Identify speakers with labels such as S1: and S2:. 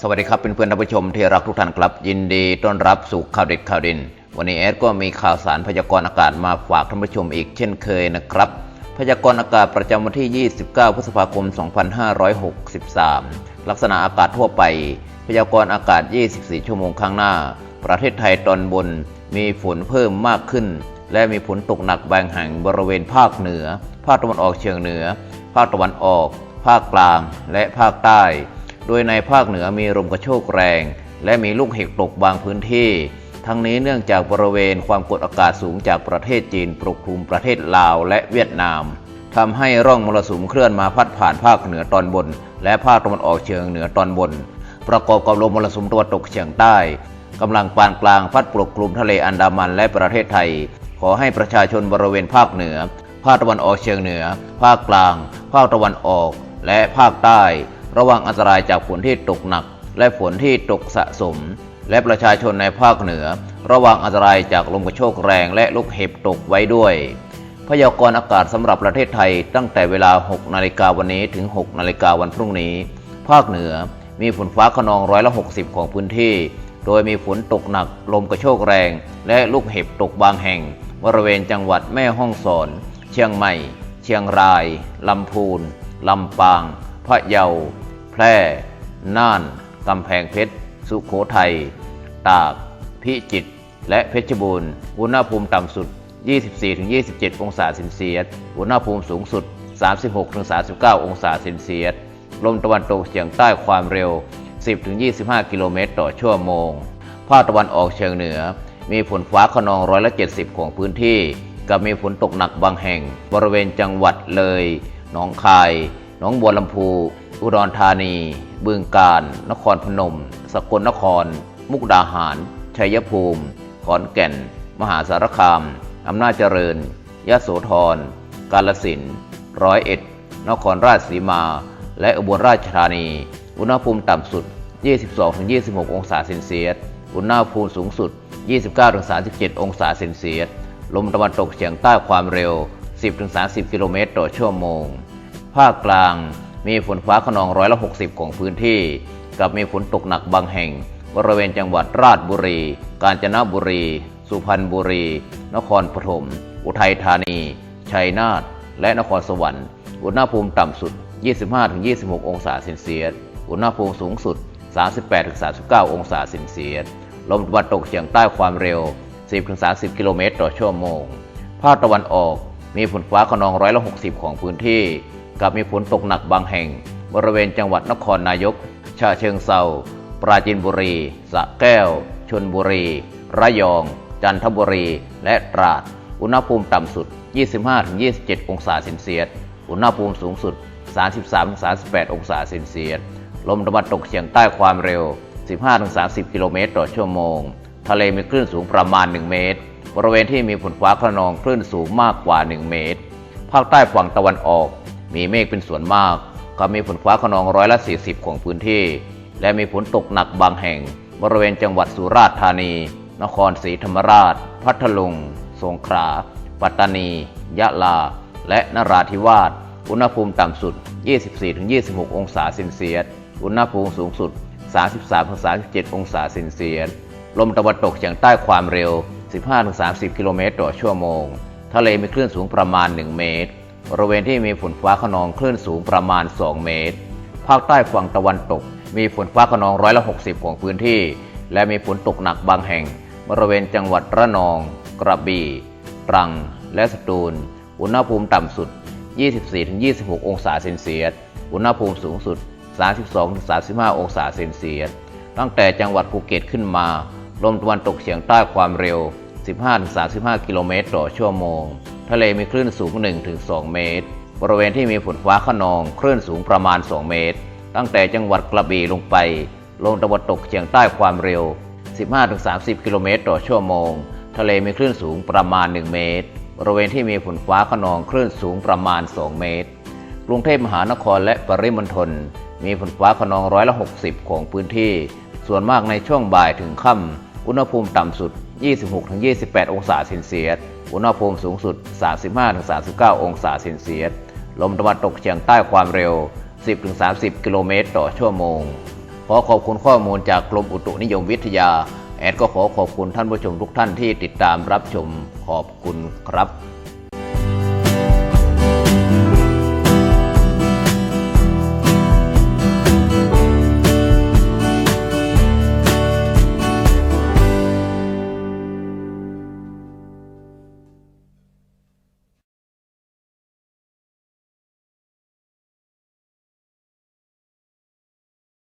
S1: สวัสดีครับเป็นเพื่อนท่านผู้ชมที่รักทุกท่านครับ ยินดีต้อนรับสู่ข่าวเด็ดข่าวด่นวันนี้แอดก็มีข่าวสารพยากรณ์อากาศมาฝากท่านผู้ชมอีกเช่นเคยนะครับ พยากรณ์อากาศประจำวันที่ 29 พฤษภาคม 2563 ลักษณะอากาศทั่วไป พยากรณ์อากาศ 24 ชั่วโมงข้างหน้า ประเทศไทยตอนบนมีฝนเพิ่มมากขึ้น และมีฝนตกหนักบางแห่งบริเวณภาคเหนือ ภาคตะวันออกเฉียงเหนือ ภาคตะวันออก ภาคกลาง และภาคใต้ โดยในภาคเหนือมีลมกระโชกแรง และมีลูกเห็บตกบางพื้นที่ ทั้งนี้เนื่องจากบริเวณความกดอากาศสูงจากประเทศจีนปกคลุมประเทศลาวและเวียดนามทำให้ร่องมรสุมเคลื่อนมาพัดผ่านภาคเหนือตอนบน และภาคตะวันออกเฉียงเหนือตอนบน ประกอบกับลมมรสุมตะวันตกเฉียงใต้กำลังปานกลางพัดปกคลุมทะเลอันดามันและประเทศไทย ขอให้ประชาชนบริเวณภาคเหนือ ภาคตะวันออกเฉียงเหนือ ภาคกลาง ภาคตะวันออก และภาคใต้ ระวังอันตรายจากฝนที่ตกหนัก และฝนที่ตกสะสม และประชาชนในภาคเหนือ ระวังอันตรายจากลมกระโชกแรงและลูกเห็บตกไว้ด้วย พยากรณ์อากาศสำหรับประเทศไทยตั้งแต่เวลา 6 นาฬิกาวันนี้ถึง 6 นาฬิกาวันพรุ่งนี้ ภาคเหนือมีฝนฟ้าขนองร้อยละ 60 ของพื้นที่ โดยมีฝนตกหนัก ลมกระโชกแรง และลูกเห็บตกบางแห่ง บริเวณจังหวัดแม่ฮ่องสอน เชียงใหม่ เชียงราย ลำพูน ลำปาง พะเยา แพร่ น่าน กำแพงเพชร สุขโขทัย ตาก พิจิตร และเพชรบูรณ์ อุณหภูมิต่ำสุด 24-27 องศาเซนเซียส อุณหภูมิสูงสุด 36-39 องศาเซนเซียส ลมตะวันตกเฉียงใต้ความเร็ว 10-25 กิโลเมตรต่อชั่วโมง ภาคตะวันออกเฉียงเหนือ มีฝนฟ้าขนองร้อยละ 70 ของพื้นที่ กับมีฝนตกหนักบางแห่ง บริเวณจังหวัดเลย หนองคาย หนองบัวลำพู อุดรธานี บึงกาฬ นครพนม สกลนคร มุกดาหาร ชัยภูมิ ขอนแก่น มหาสารคาม อำนาจเจริญ ยะโสธร กาลสินร้อยเอ็ด นครราชสีมา และอุบลราชธานี อุณหภูมิต่ำสุด 22-26 องศาเซนเซียส อุณหภูมิสูงสุด 29-37 องศาเซนเซียส ลมตะวันตกเฉียงใต้ความเร็ว 10-30 กิโลเมตรต่อชั่วโมง ภาคกลางมีฝนฟ้าขนองร้อยละ60 ของพื้นที่ กับมีฝนตกหนักบางแห่ง บริเวณจังหวัดราชบุรี กาญจนบุรี สุพรรณบุรี นครปฐม อุทัยธานี ชัยนาท และนครสวรรค์ อุณหภูมิต่ำสุด 25-26 องศาเซนเซียส อุณหภูมิสูงสุด 38-39 องศาเซนเซียส ลมตะวันตกเฉียงใต้ความเร็ว 10-30 กิโลเมตรต่อชั่วโมง ภาคตะวันออกมีฝนฟ้าขนองร้อยละ60 ของพื้นที่ กับมีฝนตกหนักบางแห่ง บริเวณจังหวัดนครนายก ชาเชิงเซาปราจีนบุรี สระแก้ว ชนบุรี ระยอง จันทบุรี และตราด อุณหภูมิต่ำสุด 25-27 องศาเซนเซียส อุณหภูมิสูงสุด 33-38 องศาเซนเซียส ลมตะวันตกเฉียงใต้ความเร็ว 15-30 กิโลเมตรต่อชั่วโมง ทะเลมีคลื่นสูงประมาณ 1 เมตร บริเวณที่มีฝนฟ้าขนองคลื่นสูงมากกว่า 1 เมตร ภาคใต้ฝั่งตะวันออก มีเมฆเป็นส่วนมากก็มีฝนฟ้าขนองร้อยละ 40 ของพื้นที่ และมีฝนตกหนักบางแห่ง บริเวณจังหวัดสุราษฎร์ธานี นครศรีธรรมราช พัทลุง สงขลา ปัตตานี ยะลา และนราธิวาส อุณหภูมิต่ำสุด 24-26 องศาเซนเซียส อุณหภูมิสูงสุด 33-37 องศาเซนเซียส ลมตะวันตกเฉียงใต้ความเร็ว 15-30 กิโลเมตรต่อชั่วโมง ทะเลมีคลื่นสูงประมาณ 1 เมตร บริเวณที่มีฝนฟ้าขนองคลื่นสูงประมาณ 2 เมตร ภาคใต้ฝั่งตะวันตก มีฝนฟ้าขนองร้อยละ 60 ของพื้นที่ และมีฝนตกหนักบางแห่ง บริเวณจังหวัดระนอง กระบี่ตรัง และสตูล อุณหภูมิต่ำสุด 24-26 องศาเซนเซียส อุณหภูมิสูงสุด 32-35 องศาเซนเซียส ตั้งแต่จังหวัดภูเก็ตขึ้นมา ลมตะวันตกเฉียงใต้ความเร็ว 15-35 กิโลเมตรต่อชั่วโมง ทะเลมีคลื่นสูง 1-2 เมตร บริเวณที่มีฝนฟ้าขนอง คลื่นสูงประมาณ 2 เมตร ตั้งแต่จังหวัดกระบี่ลงไป ลมตะวันตกเฉียงใต้ความเร็ว 15-30 กิโลเมตรต่อชั่วโมง ทะเลมีคลื่นสูงประมาณ 1 เมตร บริเวณที่มีฝนฟ้าขนอง คลื่นสูงประมาณ 2 เมตร กรุงเทพมหานครและปริมณฑล มีฝนฟ้าขนองร้อยละ 60 ของพื้นที่ ส่วนมากในช่วงบ่ายถึงค่ำ อุณหภูมิต่ำสุด 26-28 องศาเซนเซียส อุณหภูมิสูงสุด 35-39 องศาเซนเซียส ลมตะวันตกเฉียงใต้ความเร็ว 10-30 กิโลเมตรต่อชั่วโมง ขอขอบคุณข้อมูลจากกรมอุตุนิยมวิทยา แอดก็ขอขอบคุณท่านผู้ชมทุกท่านที่ติดตามรับชม ขอบคุณครับ